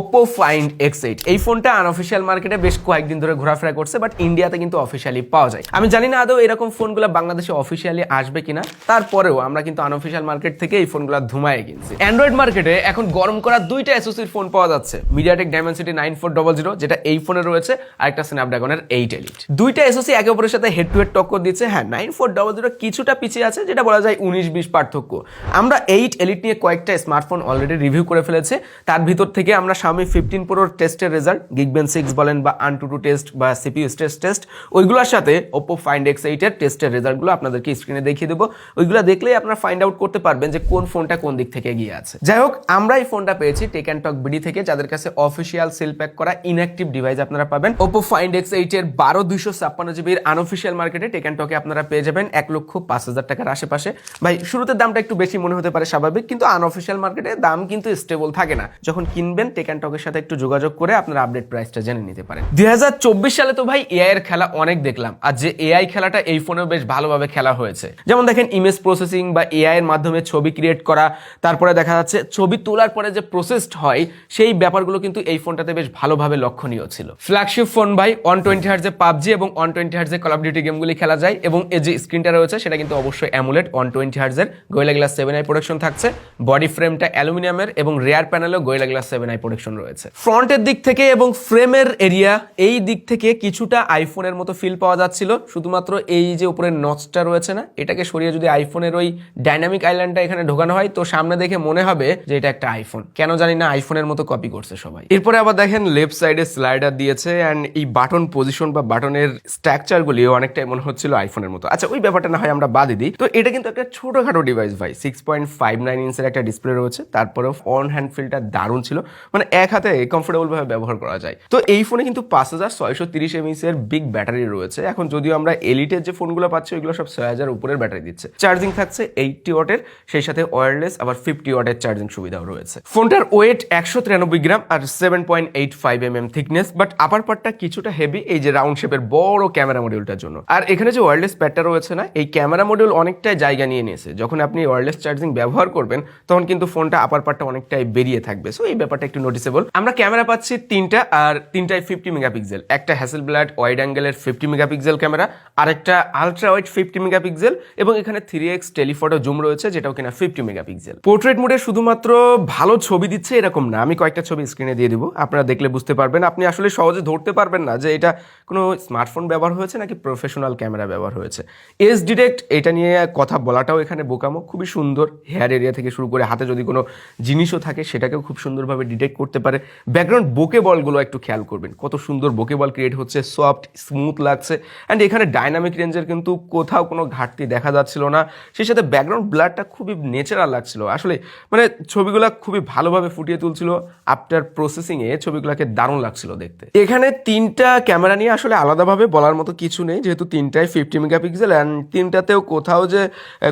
Oppo find x eight এই ফোনটা unofficial মার্কেটে বেশ কয়েকদিন ধরে ঘোরাফেরা করছে বাট ইন্ডিয়াতে কিন্তু অফিসিয়ালি পাওয়া যায়। আমি জানি না আদৌ এরকম ফোনগুলো বাংলাদেশে অফিসিয়ালি আসবে কিনা। তারপরেও আমরা কিন্তু আনঅফিসিয়াল মার্কেট থেকে এই ফোনগুলো ধুমায় কিনছি। অ্যান্ড্রয়েড মার্কেটে এখন গরম করা দুইটা এসোসির ফোন পাওয়া যাচ্ছে। MediaTek Dimensity nine four double zero যেটা এই ফোনে রয়েছে, আর একটা স্ন্যাপড্রাগনের এইট এলিট দুইটা এসোসি একে অপরের সাথে হেড টু হেড টক্কর দিচ্ছে। হ্যাঁ নাইন ফোর ডবল জিরো কিছুটা পিছিয়ে আছে, যেটা বলা যায় উনিশ বিশ পার্থক্য। আমরা এইট এলিট নিয়ে কয়েকটা স্মার্টফোন অলরেডি রিভিউ করে ফেলেছে। তার ভিতর থেকে আমরা Xiaomi ফিফটিন প্রোর টেস্টের রেজাল্ট গিগবেন সিক্স বলেন বা আনটু টু টেস্ট বা সিপিইউ স্ট্রেস টেস্ট ওইগুলোর সাথে ওপো ফাইন্ড এক্স এইটের টেস্টের রেজাল্টগুলো আপনাদেরকে স্ক্রিনে দেখিয়ে দেবো। ওইগুলো দেখলেই আপনারা ফাইন্ড আউট করতে পারবেন যে কোন ফোনটা কোন দিক থেকে এগিয়ে আছে। যাই হোক, আমরা এই ফোনটা পেয়েছি টেক অ্যান্ড টক বিডি থেকে, যাদের কাছে অফিসিয়াল সেল প্যাক করা ইনঅ্যাক্টিভ ডিভাইস আপনারা পাবেন। ওপো ফাইন্ড এক্স এইটের বারো দুইশো ছাপ্পান্ন জিবির আনঅফিসিয়াল মার্কেটে টেক অ্যান্ড টকে আপনারা পেয়ে যাবেন এক লক্ষ পাঁচ হাজার টাকার আশেপাশে। ভাই, শুরুতে দামটা একটু বেশি মনে হতে পারে স্বাভাবিক, কিন্তু আনঅফিসিয়াল মার্কেটে দাম কিন্তু স্টেবল থাকে না। যখন কিনবেন টেক অ্যান্ড টকের সাথে একটু যোগাযোগ করে আপনারা আপডেট প্রাইসটা জেনে নিতে পারেন। দুই হাজার চব্বিশ সালে তো ভাই এআই এর খেলা অনেক দেখলাম, আর যে এআই খেলাটা এই ফোনেও বেশ ভালোভাবে খেলা হয়েছে। যেমন দেখেন ইমেজ প্রসেসিং বা এআই এর মাধ্যমে ছবি ক্রিয়েট করা, তারপরে দেখা যাচ্ছে ছবি তোলার পরে যে প্রসেসড হয়, সেই ব্যাপারগুলো কিন্তু এই ফোনটাতে বেশ ভালোভাবে লক্ষণীয় ছিল। ফ্ল্যাগশিপ ফোন ভাই ওয়ান টোয়েন্টি হার্জে পাবজি এবং ওয়ান টোয়েন্টি হার্জে কল অফ ডিউটি গেমগুলি খেলা যায়, এবং এই যে স্ক্রিনটা রয়েছে, সেটা কিন্তু অবশ্যই AMOLED one twenty হার্জের Gorilla glass seven I protection থাকছে। বডি ফ্রেমটা অ্যালুমিনিয়ামের এবং rear প্যানেলেও Gorilla glass seven I protection রয়েছে। ফ্রন্টের দিক থেকে এবং ফ্রেমের এরিয়া, এই দিক থেকে কিছুটা আইফোনের মতো ফিল পাওয়া যাচ্ছিল। শুধুমাত্র এই যে উপরের নচটা রয়েছে না, এটাকে সরিয়ে যদি আইফোনের ওই ডাইনামিক আইল্যান্ডটা এখানে ঢোকানো হয়, তো সামনে দেখে মনে হবে যে এটা একটা আইফোন। কেন জানি না আইফোনের মতো কপি করছে সবাই। এরপরে আবার দেখেন লেফট সাইডে স্লাইডার দিয়েছে অ্যান্ড এই বাটন পজিশন বা বাটনের স্ট্রাকচারগুলি অনেকটাই মনে হচ্ছিল আইফোনের মতো। আচ্ছা ওই ব্যাপারটা না হয় আমরা বাদই দিই। তো এটা কিন্তু একটা ছোটখাটো ডিভাইস ভাই সিক্স পয়েন্ট ফাইভ নাইন ইঞ্চের একটা ডিসপ্লে রয়েছে। তারপরেও অন হ্যান্ড ফিলটা দারুণ ছিল। মানে এক হাতে কমফোর্টেবল ভাবে ব্যবহার করা যায়। তো এই ফোনে কিন্তু পাঁচ হাজার ছয়শো তিরিশ এমএস এর বিগ ব্যাটারি রয়েছে। এখন যদিও আমরা এলিটের যে ফোনগুলো পাচ্ছি, ওইগুলো সব ছয় হাজার উপরের ব্যাটারি দিচ্ছে। চার্জিং থাকছে এইটটি ওয়াটের সেই সাথে ওয়্যারলেস আবার ফিফটি ওয়াটের চার্জিং সুবিধাও রয়েছে। ফোনটার ওয়েট একশো তিরানব্বই gram R seven point eight five M M thickness but upper পার্টটা কিছুটা হেভি এই যে রাউন্ড শেপের বড় ক্যামেরা মডিউলটার জন্য। আর এখানে যে ওয়্যারলেস প্যাডটা রয়েছে না, এই ক্যামেরা মডিউল অনেকটাই জায়গা নিয়ে নিয়েছে। যখন আপনি ওয়্যারলেস চার্জিং ব্যবহার করবেন, তখন কিন্তু ফোনটা আপার পার্টটা অনেকটাই বেরিয়ে থাকবে। সো এই ব্যাপারটা একটু নোটিসেবল আমরা ক্যামেরা পাচ্ছি তিনটা, আর তিনটায় ফিফটি মেগাপিক্সেল একটা হ্যাসেল ব্লাড ওয়াইড অ্যাঙ্গেলের ফিফটি মেগাপিক্সেল ক্যামেরা আর একটা আলট্রা ওয়াইড ফিফটি মেগাপিক্সেল এবং এখানে থ্রি এক্স টেলিফটো জুম রয়েছে, যেটাও কিনা ফিফটি মেগাপিক্সেল পোর্ট্রেট মোডে শুধুমাত্র ভালো ছবি দিচ্ছে এরকম না, আমি কয়েকটা ছবি স্ক্রিনে দিয়ে দিব, আপনারা দেখলে বুঝতে পারবেন। আপনি আসলে সহজে ধরতে পারবেন না যে এটা কোনো স্মার্টফোন ব্যবহার হয়েছে নাকি প্রফেশনাল ক্যামেরা ব্যবহার হয়েছে। এস ডিটেক্ট এটা নিয়ে কথা বলাটাও এখানে বোকামো, খুবই সুন্দর হেয়ার এরিয়া থেকে শুরু করে হাতে যদি কোনো জিনিসও থাকে, সেটাকেও খুব সুন্দরভাবে ডিটেক্ট করতে পারে। ব্যাকগ্রাউন্ড বোকে বলগুলো একটু খেয়াল করবেন। কত সুন্দর বোকে বল ক্রিয়েট হচ্ছে সফট স্মুথ লাগছে। অ্যান্ড এখানে ডাইনামিক রেঞ্জের কিন্তু কোথাও কোনো ঘাটতি দেখা যাচ্ছিল না। সেই সাথে ব্যাকগ্রাউন্ড ব্লারটা খুবই নেচারাল লাগছিল। আসলে মানে ছবিগুলো খুবই ভালোভাবে ফুটিয়ে তুলছিল। আফটার প্রসেসিংয়ে ছবিগুলোকে দারুণ লাগছিল দেখতে। এখানে তিনটা ক্যামেরা নিয়ে আসলে আলাদাভাবে বলার মতো কিছু নেই। যেহেতু তিনটাই ফিফটি মেগাপিক্সেল অ্যান্ড তিনটাতেও কোথাও যে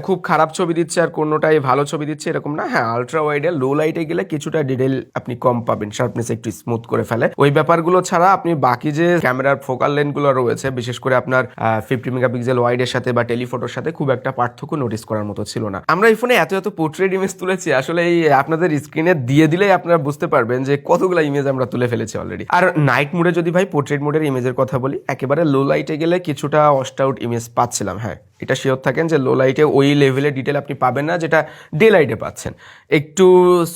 খুব খারাপ ছবি দিচ্ছে আর কোনোটাই ভালো ছবি দিচ্ছে এরকম না। হ্যাঁ আলট্রা ওয়াইডে লো লাইটে গেলে কিছুটা ডিটেল আপনি কম পাবেন। শার্পনেস একটু স্মুথ করে ফেলে। ওই ব্যাপারগুলো ছাড়া আপনি বাকি যে ক্যামেরার ফোকাল লেন্থগুলো রয়েছে, বিশেষ করে আপনার ফিফটি মেগাপিক্সেল ওয়াইডের সাথে বা টেলিফটোর সাথে খুব একটা পার্থক্য নোটিস করার মতো ছিল না। আমরা এই ফোনে এত এত পোর্ট্রেট ইমেজ তুলেছি, আসলে এই আপনাদের স্ক্রিনে দিয়ে দিলেই আপনারা বুঝতে পারবেন যে কতগুলো ইমেজ আমরা তুলে ফেলেছি অলরেডি আর নাইট মোডে যদি ভাই পোর্ট্রেট মোডের ইমেজের কথা বলি, একেবারে লো লাইটে গেলে কিছুটা অস্ট আউট ইমেজ পাচ্ছিলাম হ্যাঁ। এটা শিওর থাকেন যে লো লাইটে ওই লেভেলের ডিটেল আপনি পাবেন না, যেটা ডে লাইটে পাচ্ছেন। একটু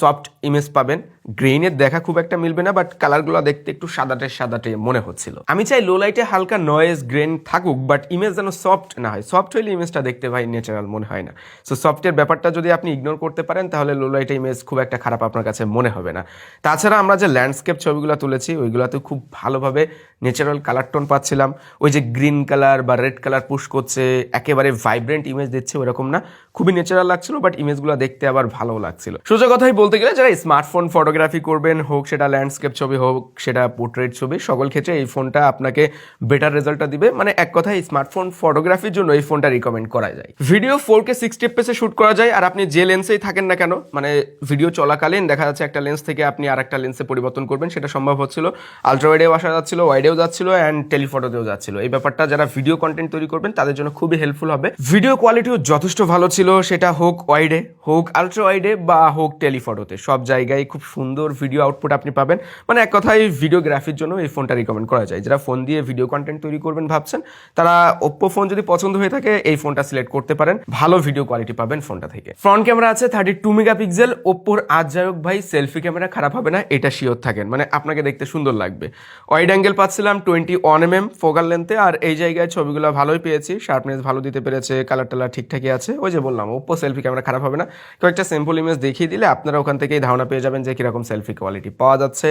সফট ইমেজ পাবেন গ্রেইনের দেখা খুব একটা মিলবে না বাট কালারগুলো দেখতে একটু সাদাটে সাদাটে মনে হচ্ছিল। আমি চাই লো লাইটে হালকা নয়েজ গ্রেন থাকুক বাট ইমেজ যেন সফট না হয়। সফট হইলে ইমেজটা দেখতে ভাই ন্যাচারাল মনে হয় না। সো সফটের ব্যাপারটা যদি আপনি ইগনোর করতে পারেন, তাহলে লো লাইটে ইমেজ খুব একটা খারাপ আপনার কাছে মনে হবে না। তাছাড়া আমরা যে ল্যান্ডস্কেপ ছবিগুলো তুলেছি, ওইগুলোতে খুব ভালোভাবে ন্যাচারাল কালার টোন পাচ্ছিলাম। ওই যে গ্রিন কালার বা রেড কালার পুশ করছে, একেবারে ভাইব্রেন্ট ইমেজ দিচ্ছে, ওরকম না। খুবই ন্যাচারাল লাগছিল বাট ইমেজগুলো দেখতে আবার ভালো লাগছিল। সোজা কথাই বলতে গেলে, যারা স্মার্টফোন ফটোগ্রাফি করবেন হোক, সেটা ল্যান্ডস্কেপ ছবি হোক, সেটা পোর্ট্রেট ছবি, সকল ক্ষেত্রে এই ফোনটা আপনাকে বেটার রেজাল্টটা দিবে। মানে এক কথায় স্মার্টফোন ফটোগ্রাফির জন্য এই ফোনটা রিকমেন্ড করা যায়। ভিডিও ফোর কে সিক্সটি পেসে শুট করা যায়, আর আপনি যে লেন্সেই থাকেন না কেন মানে ভিডিও চলাকালীন দেখা যাচ্ছে একটা লেন্স থেকে আপনি আর একটা লেন্সে পরিবর্তন করবেন, সেটা সম্ভব হচ্ছিল। আলট্রা ওয়াইডেও আসা যাচ্ছিল ওয়াইডেও ওয়াইডেও যাচ্ছিল অ্যান্ড টেলিফটোতেও যাচ্ছিল। এই ব্যাপারটা যারা ভিডিও কন্টেন্ট তৈরি করবেন, তাদের জন্য খুবই হেল্পফুল হবে। ভিডিও কোয়ালিটিও যথেষ্ট ভালো ছিল, সেটা হোক ওয়াইডে হোক আলট্রা ওয়াইডে বা হোক টেলিফটোতে সব জায়গায় খুব সুন্দর ভিডিও আউটপুট আপনি পাবেন। মানে এক কথায় ভিডিওগ্রাফির জন্য এই ফোনটা রিকমেন্ড করা যায়। যারা ফোন দিয়ে ভিডিও কন্টেন্ট তৈরি করবেন ভাবছেন, তারা ওপ্পো ফোন যদি পছন্দ হয়ে থাকে, এই ফোনটা সিলেক্ট করতে পারেন। ভালো ভিডিও কোয়ালিটি পাবেন ফোনটা থেকে। ফ্রন্ট ক্যামেরা আছে থার্টি টু মেগাপিক্সেল ওপ্পোর আজ যাই হোক ভাই সেলফি ক্যামেরা খারাপ হবে না, এটা শিওর থাকেন। মানে আপনাকে দেখতে সুন্দর লাগবে। ওয়াইড অ্যাঙ্গেল পাচ্ছিলাম twenty one M M focal লেন্থে, আর এই জায়গায় ছবিগুলো ভালোই পেয়েছি। শার্পনেস ভালো দিতে পেরেছে, কালার টালার ঠিকঠাকই আছে। ওই যে বললাম ওপো সেলফি ক্যামেরা খারাপ হবে না। কয়েকটা সিম্পল ইমেজ দেখিয়ে দিলে আপনারা ওখান থেকেই ধারণা পেয়ে যাবেন যে কীরকম সেলফি কোয়ালিটি পাওয়া যাচ্ছে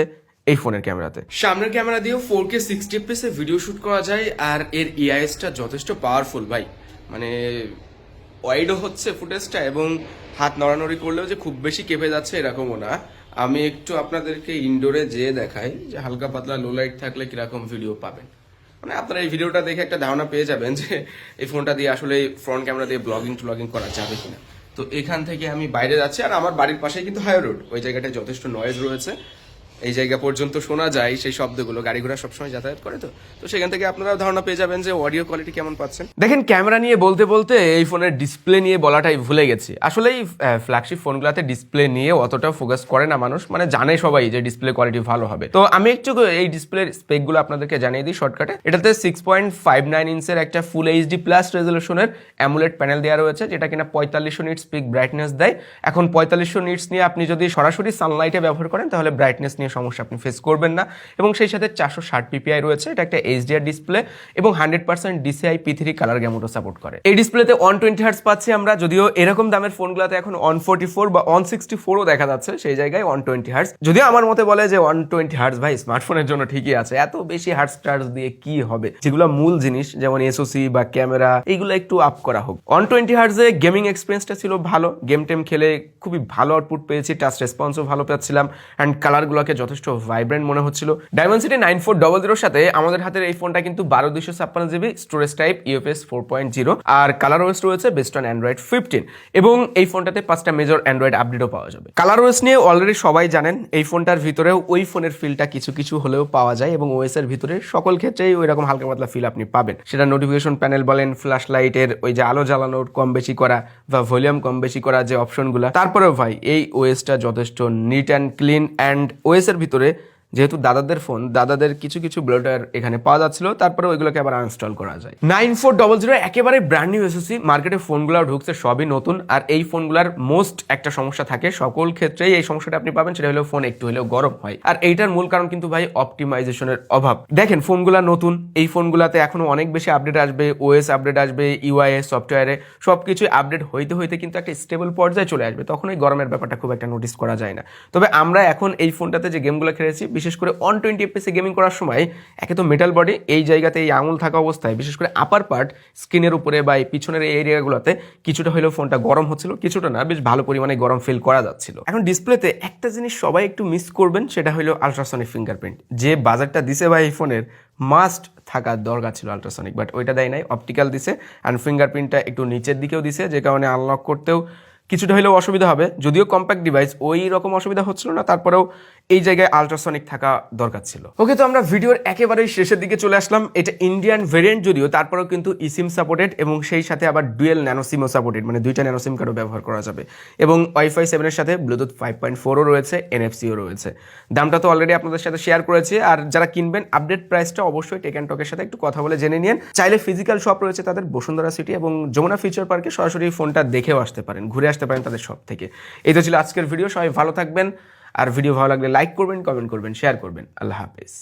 এই ফোনের ক্যামেরাতে। সামনের ক্যামেরা দিয়েও ফোর কে সিক্সটি এফপিএসে ভিডিও শুট করা যায়, আর এর ইআইএসটা যথেষ্ট পাওয়ারফুল ভাই। মানে ওয়াইডও হচ্ছে ফুটেজটা এবং হাত নড়ানড়ি করলেও যে খুব বেশি কেঁপে যাচ্ছে এরকমও না। আমি একটু আপনাদেরকে ইনডোরে যেয়ে দেখাই যে হালকা পাতলা লো লাইট থাকলে কীরকম ভিডিও পাবেন। মানে আপনারা এই ভিডিওটা দেখে একটা ধারণা পেয়ে যাবেন যে এই ফোনটা দিয়ে আসলে ফ্রন্ট ক্যামেরা দিয়ে ব্লগিং ট্লগিং করা যাবে কিনা। তো এখান থেকে আমি বাইরে যাচ্ছি আর আমার বাড়ির পাশে কিন্তু হাই রোড ওই জায়গাটায় যথেষ্ট নয়েজ রয়েছে। এই জায়গা পর্যন্ত শোনা যায়, সেই শব্দগুলো। গাড়ি ঘোড়া সবসময় যাতায়াত করে তো। তো সেখান থেকে আপনারা ধারণা পেয়ে যাবেন যে অডিও কোয়ালিটি কেমন পাচ্ছেন। দেখেন, ক্যামেরা নিয়ে বলতে বলতে এই ফোনের ডিসপ্লে নিয়ে বলাটাই ভুলে গেছি। আসলে এই ফ্ল্যাগশিপ ফোনগুলোতে ডিসপ্লে নিয়ে অতটা ফোকাস করে না মানুষ। মানে জানে সবাই যে ডিসপ্লে কোয়ালিটি ভালো হবে। তো আমি একটু এই ডিসপ্লের স্পেকগুলো আপনাদেরকে জানিয়ে দিই শর্টকাটে এটাতে সিক্স পয়েন্ট ফাইভ নাইন ইঞ্চের একটা ফুল এইচডি প্লাস রেজলিউশনের অ্যামুলেট প্যানেল দেওয়া রয়েছে, যেটা কিনা পঁয়তাল্লিশশো নিটস পিক ব্রাইটনেস দেয়। এখন পঁয়তাল্লিশশো নিটস নিয়ে আপনি যদি সরাসরি সানলাইটে ব্যবহার করেন, তাহলে ব্রাইটনেস নিয়ে সমস্যা আপনি ফেস করবেন না। এবং সেই সাথে চারশো ষাট পিপিআই রয়েছে, এটা একটা এইচডিআর ডিসপ্লে এবং hundred percent DCI P three colour গ্যামোটো support করে। এই ডিসপ্লেতে ওয়ান টোয়েন্টি হার্টস পাচ্ছি আমরা, যদিও এরকম দামের ফোনগুলোতে এখন ওয়ান ফোর্টি ফোর বা ওয়ান সিক্সটি ফোরও দেখা যাচ্ছে, সেই জায়গায় ওয়ান টোয়েন্টি হার্টস যদিও আমার মতে বলে যে ওয়ান টোয়েন্টি হার্টস ভাই স্মার্টফোনের জন্য ঠিকই আছে, এত বেশি হার্টস চার্জ দিয়ে কি হবে? যেগুলো মূল জিনিস, যেমন এসওসি বা ক্যামেরা এইগুলো একটু আপ করা হোক। ওয়ান টোয়েন্টি হার্টসে গেমিং এক্সপিরিয়েন্সটা ছিল ভালো গেম টেম খেলে খুবই ভালো আউটপুট পেয়েছি টাচ রেসপন্সও ভালো পাচ্ছিলাম অ্যান্ড কালারগুলোকে যথেষ্ট ভাইব্রেন্ট মনে হচ্ছিল। ডায়মন্সিটি নাইন ফোর ডবল জিরোর সাথে আমাদের হাতের এই ফোনটা কিন্তু বারো দুশো ছাপ্পান্ন GB storage type UFS four point zero আর কালার ওয়েস রয়েছে বেস্ট অন অ্যান্ড্রয়েড ফিফটিন এবং এই ফোনটাতে পাঁচটা মেজর অ্যান্ড্রয়েড আপডেটও পাওয়া যাবে। কালার ওয়েস নিয়ে অলরেডি সবাই জানেন, এই ফোনটার ভিতরেও ওই ফোনের ফিলটা কিছু কিছু হলেও পাওয়া যায় এবং ওএস এর ভিতরে সকল ক্ষেত্রেই ওই রকম হালকা পাতলা ফিল আপনি পাবেন। সেটা নোটিফিকেশন প্যানেল বলেন ফ্ল্যাশ লাইটের ওই যে আলো জ্বালানোর কম বেশি করা বা ভলিউম কম বেশি করা যে অপশনগুলো তারপরেও ভাই, এই ওএসটা যথেষ্ট neat and clean and OS ভিতরে যেহেতু দাদাদের ফোন দাদাদের কিছু কিছু ব্লোটার এখানে পাওয়া যাচ্ছিল, তারপরে ওইগুলোকে আবার আনস্টল করা যায়। নাইন ফোর ডবল জিরো একেবারে ব্র্যান্ড নিউ এসএসসি মার্কেটে ফোনগুলো ঢুকছে, সবই নতুন, আর এই ফোনগুলোর মোস্ট একটা সমস্যা থাকে, সকল ক্ষেত্রেই এই সমস্যাটা আপনি পাবেন, সেটা হলো ফোন একটু হলেও গরম হয়। আর এইটার মূল কারণ কিন্তু ভাই অপটিমাইজেশনের অভাব। দেখেন ফোনগুলো নতুন, এই ফোনগুলোতে এখনও অনেক বেশি আপডেট আসবে ওএস আপডেট আসবে ইউআইএস সফটওয়্যারে সব কিছু আপডেট হইতে হইতে কিন্তু একটা স্টেবল পর্যায়ে চলে আসবে তখন ওই গরমের ব্যাপারটা খুব একটা নোটিস করা যায় না। তবে আমরা এখন এই ফোনটাতে যে গেমগুলো খেলেছি বিশেষ করে অন টোয়েন্টি এফপিসে গেমিং করার সময় একে তো মেটাল বডি এই জায়গাতে এই আঙুল থাকা অবস্থায়, বিশেষ করে আপার পার্ট স্ক্রিনের উপরে বা এই পিছনের এই এরিয়াগুলোতে কিছুটা হলেও ফোনটা গরম হচ্ছিল, কিছুটা না, বেশ ভালো পরিমাণে গরম ফিল করা যাচ্ছিল। এখন ডিসপ্লেতে একটা জিনিস সবাই একটু মিস করবেন, সেটা হলো আলট্রাসনিক ফিঙ্গারপ্রিন্ট যে বাজারটা দিছে ভাই এই ফোনের মাস্ট থাকার দরকার ছিল আলট্রাসনিক বাট ওইটা দেয় নাই অপটিক্যাল দিছে অ্যান্ড ফিঙ্গারপ্রিন্টটা একটু নিচের দিকেও দিছে, যে কারণে আনলক করতেও কিছুটা হলেও অসুবিধা হবে, যদিও কম্প্যাক্ট ডিভাইস ওই রকম অসুবিধা হচ্ছিল না, তারপরেও এই জায়গায় আলট্রাসনিক থাকা দরকার ছিল। ওকে তো আমরা ভিডিওর একেবারেই শেষের দিকে চলে আসলাম। এটা ইন্ডিয়ান ভেরিয়েন্ট যদিও, তারপরেও কিন্তু ইসিম সাপোর্টেড এবং সেই সাথে আবার ডুয়েল ন্যানো সিমও সাপোর্টেড মানে দুইটা ন্যানোসিম কার্ডও ব্যবহার করা যাবে। এবং ওয়াইফাই সেভেনের সাথে ব্লুটুথ ফাইভ পয়েন্ট ফোরও রয়েছে এনএফসিও রয়েছে। দামটা তো অলরেডি আপনাদের সাথে শেয়ার করেছি, আর যারা কিনবেন আপডেট প্রাইসটা অবশ্যই টেক অ্যান্ড টকের সাথে একটু কথা বলে জেনে নিন। চাইলে ফিজিক্যাল শপ রয়েছে তাদের বসুন্ধরা সিটি এবং যমুনা ফিউচার পার্কে সরাসরি ফোনটা দেখেও আসতে পারেন, ঘুরে আসতে পারেন তাদের শপ থেকে। এই তো ছিল আজকের ভিডিও সবাই ভালো থাকবেন। আর ভিডিও ভালো লাগলে লাইক করবেন কমেন্ট করবেন শেয়ার করবেন। আল্লাহ হাফেজ।